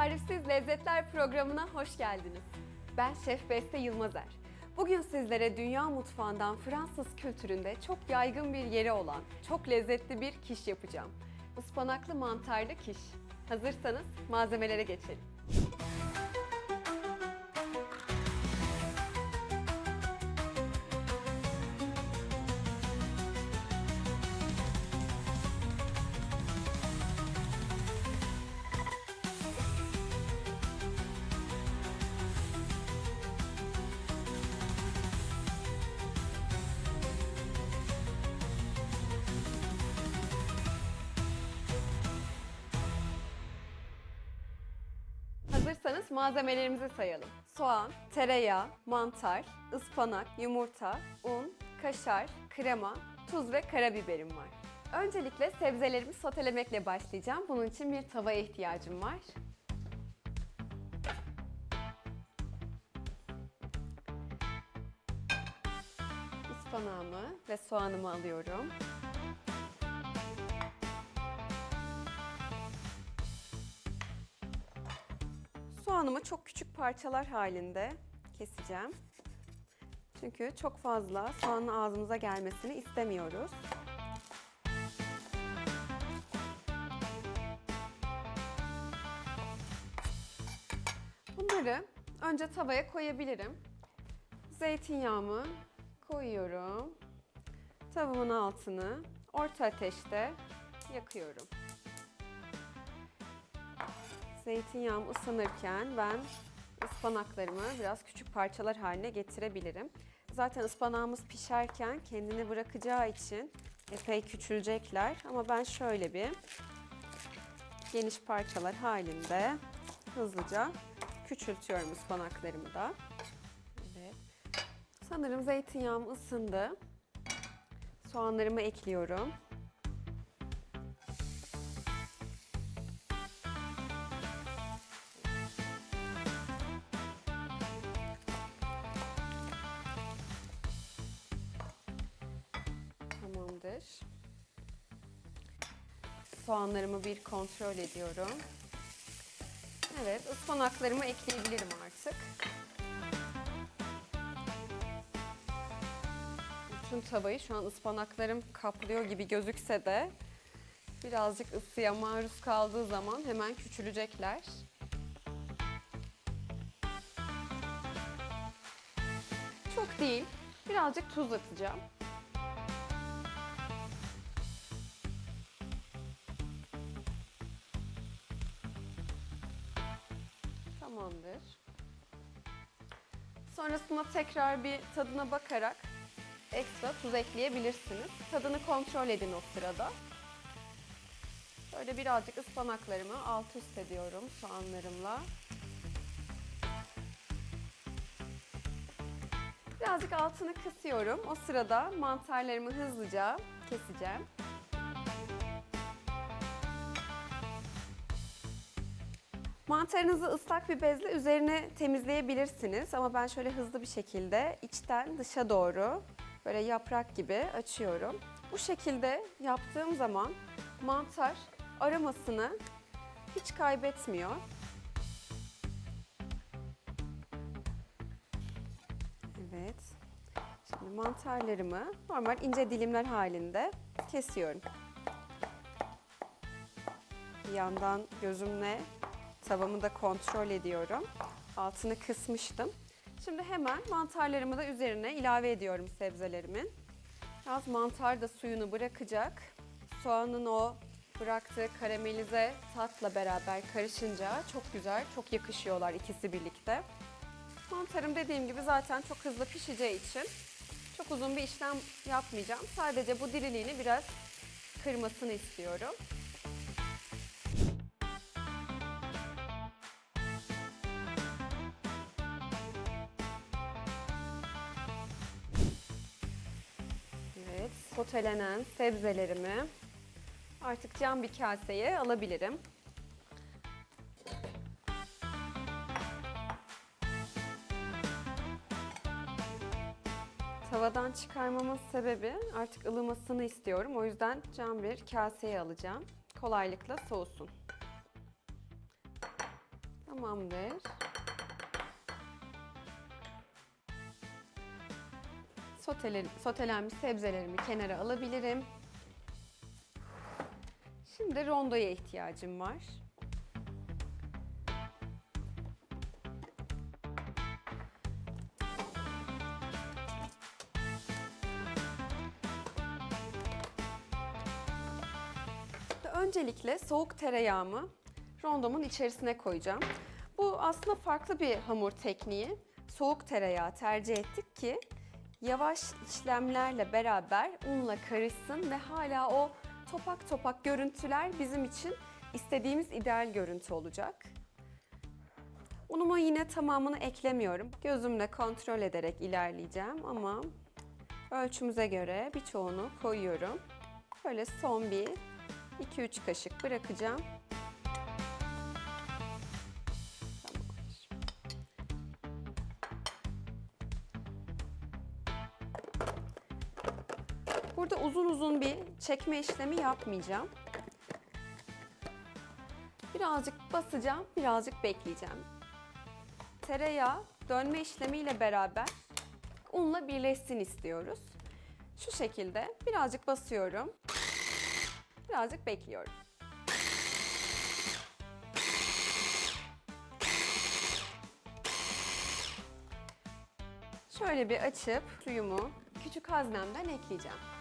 Tarifsiz Lezzetler programına hoş geldiniz. Ben Şef Beste Yılmazer. Bugün sizlere dünya mutfağından Fransız kültüründe çok yaygın bir yeri olan çok lezzetli bir kiş yapacağım. Ispanaklı mantarlı kiş. Hazırsanız malzemelere geçelim. Malzemelerimizi sayalım. Soğan, tereyağı, mantar, ıspanak, yumurta, un, kaşar, krema, tuz ve karabiberim var. Öncelikle sebzelerimi sotelemekle başlayacağım. Bunun için bir tavaya ihtiyacım var. Ispanağımı ve soğanımı alıyorum. Soğanımı çok küçük parçalar halinde keseceğim. Çünkü çok fazla soğanın ağzımıza gelmesini istemiyoruz. Bunları önce tavaya koyabilirim. Zeytinyağımı koyuyorum. Tavamın altını orta ateşte yakıyorum. Zeytinyağım ısınırken ben ıspanaklarımı biraz küçük parçalar haline getirebilirim. Zaten ıspanağımız pişerken kendini bırakacağı için epey küçülecekler. Ama ben şöyle bir geniş parçalar halinde hızlıca küçültüyorum ıspanaklarımı da. Evet. Sanırım zeytinyağım ısındı. Soğanlarımı ekliyorum. Soğanlarımı bir kontrol ediyorum. Evet, ıspanaklarımı ekleyebilirim artık. Bütün tavayı şu an ıspanaklarım kaplıyor gibi gözükse de birazcık ısıya maruz kaldığı zaman hemen küçülecekler. Çok değil, birazcık tuz atacağım. Sonrasında tekrar bir tadına bakarak ekstra tuz ekleyebilirsiniz. Tadını kontrol edin o sırada. Böyle birazcık ıspanaklarımı alt üst ediyorum soğanlarımla. Birazcık altını kısıyorum. O sırada mantarlarımı hızlıca keseceğim. Mantarınızı ıslak bir bezle üzerine temizleyebilirsiniz ama ben şöyle hızlı bir şekilde içten dışa doğru böyle yaprak gibi açıyorum. Bu şekilde yaptığım zaman mantar aromasını hiç kaybetmiyor. Evet. Şimdi mantarlarımı normal ince dilimler halinde kesiyorum. Bir yandan gözümle tavamı da kontrol ediyorum. Altını kısmıştım. Şimdi hemen mantarlarımı da üzerine ilave ediyorum sebzelerimin. Biraz mantar da suyunu bırakacak. Soğanın o bıraktığı karamelize tatla beraber karışınca çok güzel, çok yakışıyorlar ikisi birlikte. Mantarım dediğim gibi zaten çok hızlı pişeceği için çok uzun bir işlem yapmayacağım. Sadece bu diriliğini biraz kırmasını istiyorum. Sotelenen sebzelerimi artık cam bir kaseye alabilirim. Tavadan çıkarmamın sebebi artık ılımasını istiyorum. O yüzden cam bir kaseye alacağım. Kolaylıkla soğusun. Tamamdır. Soteler, sotelenmiş sebzelerimi kenara alabilirim. Şimdi rondoya ihtiyacım var. Öncelikle soğuk tereyağımı rondomun içerisine koyacağım. Bu aslında farklı bir hamur tekniği. Soğuk tereyağı tercih ettik ki yavaş işlemlerle beraber unla karışsın ve hala o topak topak görüntüler bizim için istediğimiz ideal görüntü olacak. Unumu yine tamamını eklemiyorum. Gözümle kontrol ederek ilerleyeceğim ama ölçümüze göre birçoğunu koyuyorum. Böyle son bir 2-3 kaşık bırakacağım. Uzun bir çekme işlemi yapmayacağım. Birazcık basacağım, birazcık bekleyeceğim. Tereyağı dönme işlemiyle beraber unla birleşsin istiyoruz. Şu şekilde birazcık basıyorum. Birazcık bekliyorum. Şöyle bir açıp suyumu küçük haznemden ekleyeceğim.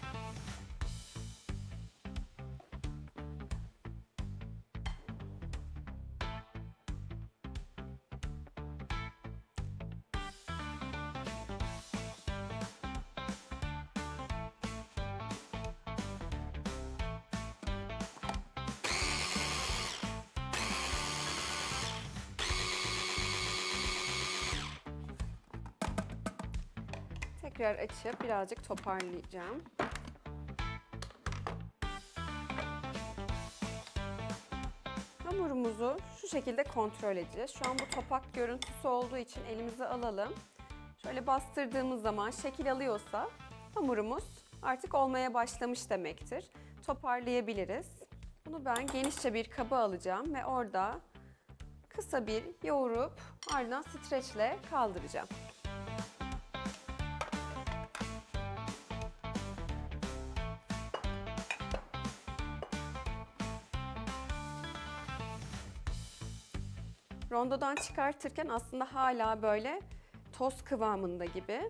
Tekrar açıp birazcık toparlayacağım. Hamurumuzu şu şekilde kontrol edeceğiz. Şu an bu topak görüntüsü olduğu için elimize alalım. Şöyle bastırdığımız zaman şekil alıyorsa hamurumuz artık olmaya başlamış demektir. Toparlayabiliriz. Bunu ben genişçe bir kaba alacağım ve orada kısa bir yoğurup ardından streçle kaldıracağım. Rondodan çıkartırken aslında hala böyle toz kıvamında gibi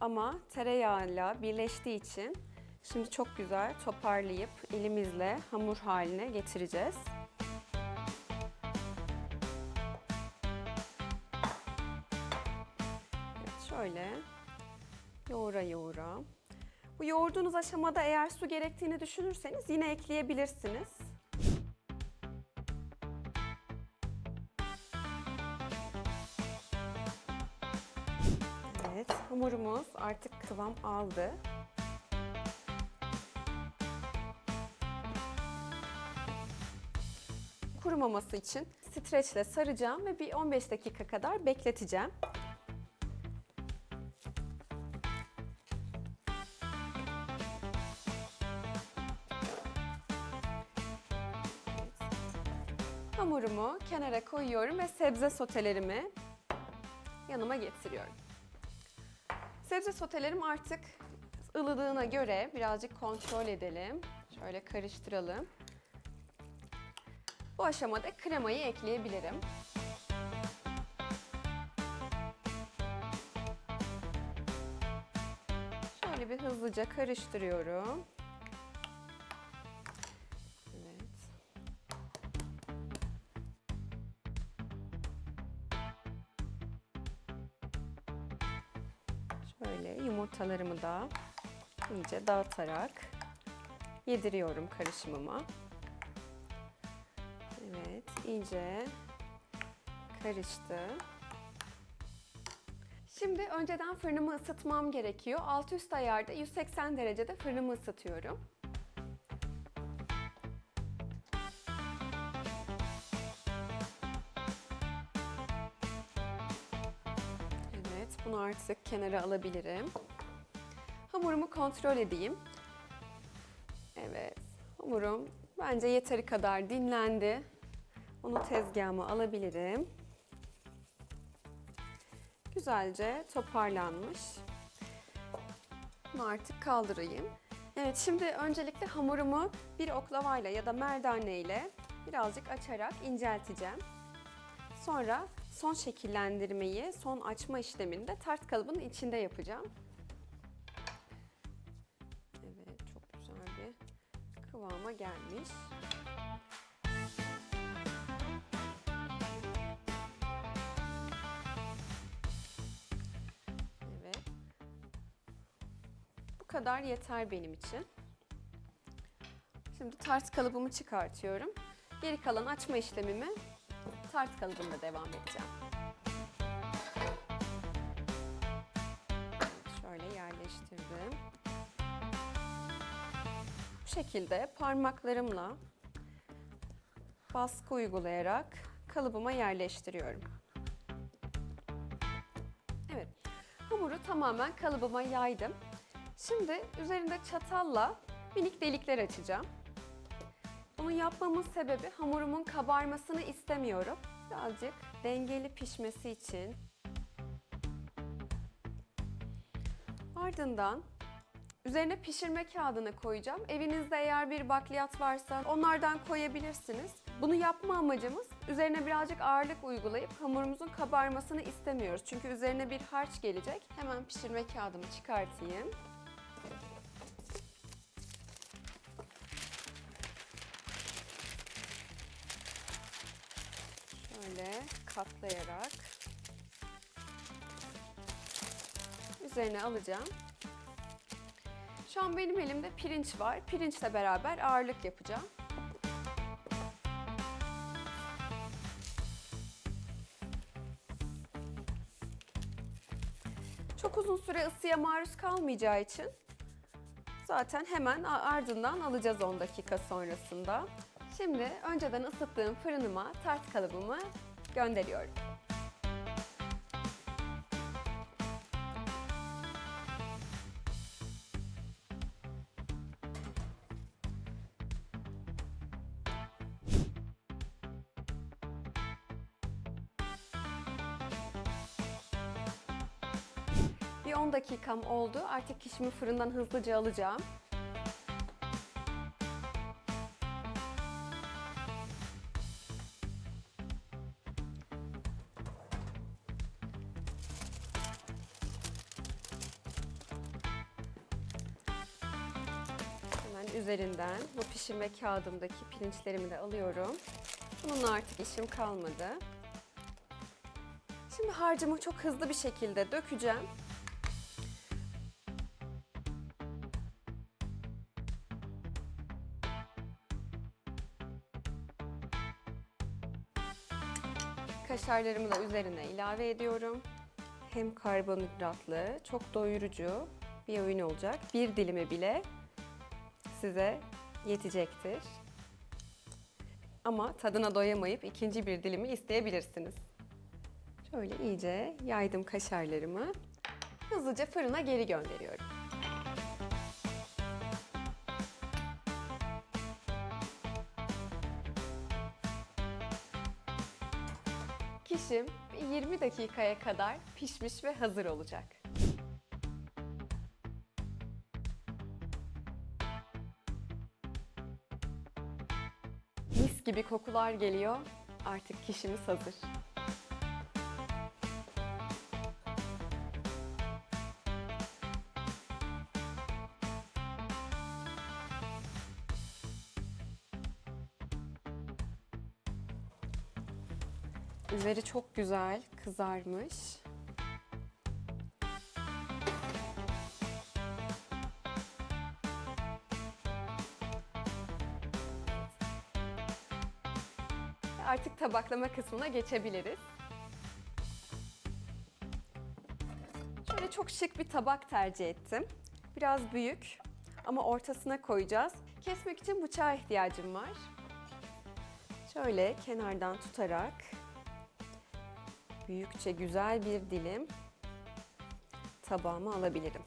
ama tereyağıyla birleştiği için şimdi çok güzel toparlayıp elimizle hamur haline getireceğiz. Evet, şöyle yoğura yoğura. Bu yoğurduğunuz aşamada eğer su gerektiğini düşünürseniz yine ekleyebilirsiniz. Hamurumuz artık kıvam aldı. Kurumaması için streçle saracağım ve bir 15 dakika kadar bekleteceğim. Hamurumu kenara koyuyorum ve sebze sotelerimi yanıma getiriyorum. Sebze sotelerim artık ılıdığına göre birazcık kontrol edelim. Şöyle karıştıralım. Bu aşamada kremayı ekleyebilirim. Şöyle bir hızlıca karıştırıyorum. Yumurtalarımı da iyice dağıtarak yediriyorum karışımıma. Evet, iyice karıştı. Şimdi önceden fırınımı ısıtmam gerekiyor. Alt üst ayarda 180 derecede fırınımı ısıtıyorum. Evet, bunu artık kenara alabilirim. Hamurumu kontrol edeyim. Evet, hamurum bence yeteri kadar dinlendi. Onu tezgahıma alabilirim. Güzelce toparlanmış. Bunu artık kaldırayım. Evet şimdi öncelikle hamurumu bir oklavayla ya da merdane ile birazcık açarak incelteceğim. Sonra son şekillendirmeyi, son açma işlemini de tart kalıbının içinde yapacağım. Kıvama gelmiş. Evet. Bu kadar yeter benim için. Şimdi tart kalıbımı çıkartıyorum. Geri kalan açma işlemimi tart kalıbında devam edeceğim. Şöyle yerleştirdim. Şekilde parmaklarımla baskı uygulayarak kalıbıma yerleştiriyorum. Evet, hamuru tamamen kalıbıma yaydım. Şimdi üzerinde çatalla minik delikler açacağım. Bunu yapmamın sebebi hamurumun kabarmasını istemiyorum. Birazcık dengeli pişmesi için. Ardından üzerine pişirme kağıdını koyacağım. Evinizde eğer bir bakliyat varsa onlardan koyabilirsiniz. Bunu yapma amacımız üzerine birazcık ağırlık uygulayıp hamurumuzun kabarmasını istemiyoruz. Çünkü üzerine bir harç gelecek. Hemen pişirme kağıdımı çıkartayım. Şöyle katlayarak üzerine alacağım. Şu an benim elimde pirinç var. Pirinçle beraber ağırlık yapacağım. Çok uzun süre ısıya maruz kalmayacağı için zaten hemen ardından alacağız 10 dakika sonrasında. Şimdi önceden ısıttığım fırınıma tart kalıbımı gönderiyorum. Dakikam oldu. Artık kişimi fırından hızlıca alacağım. Hemen üzerinden bu pişirme kağıdımdaki pirinçlerimi de alıyorum. Bununla artık işim kalmadı. Şimdi harcımı çok hızlı bir şekilde dökeceğim. Kaşarlarımı da üzerine ilave ediyorum. Hem karbonhidratlı, çok doyurucu bir öğün olacak. Bir dilimi bile size yetecektir. Ama tadına doyamayıp ikinci bir dilimi isteyebilirsiniz. Şöyle iyice yaydım kaşarlarımı. Hızlıca fırına geri gönderiyorum. Kişim 20 dakikaya kadar pişmiş ve hazır olacak. Mis gibi kokular geliyor. Artık kişimiz hazır. Üzeri çok güzel kızarmış. Artık tabaklama kısmına geçebiliriz. Şöyle çok şık bir tabak tercih ettim. Biraz büyük ama ortasına koyacağız. Kesmek için bıçağa ihtiyacım var. Şöyle kenardan tutarak büyükçe güzel bir dilim tabağıma alabilirim.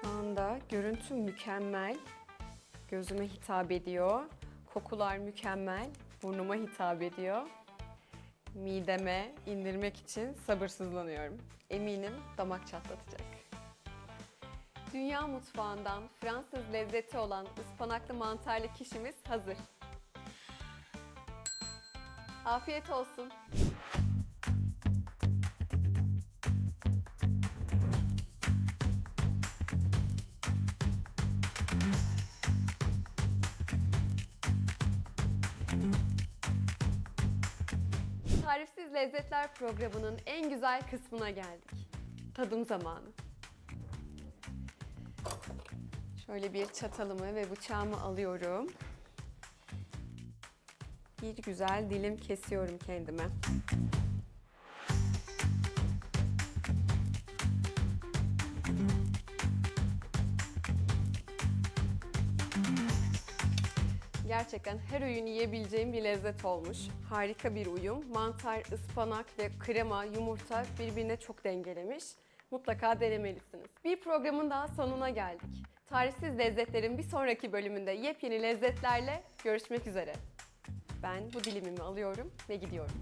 Şu anda görüntü mükemmel. Gözüme hitap ediyor. Kokular mükemmel. Burnuma hitap ediyor. Mideme indirmek için sabırsızlanıyorum. Eminim damak çatlatacak. Dünya mutfağından Fransız lezzeti olan ıspanaklı mantarlı kişimiz hazır. Afiyet olsun. Tarifsiz Lezzetler programının en güzel kısmına geldik. Tadım zamanı. Şöyle bir çatalımı ve bıçağımı alıyorum. Bir güzel dilim kesiyorum kendime. Gerçekten her öğün yiyebileceğim bir lezzet olmuş. Harika bir uyum. Mantar, ıspanak ve krema, yumurta birbirine çok dengelemiş. Mutlaka denemelisiniz. Bir programın daha sonuna geldik. Tarifsiz lezzetlerin bir sonraki bölümünde yepyeni lezzetlerle görüşmek üzere. Ben bu dilimimi alıyorum ve gidiyorum.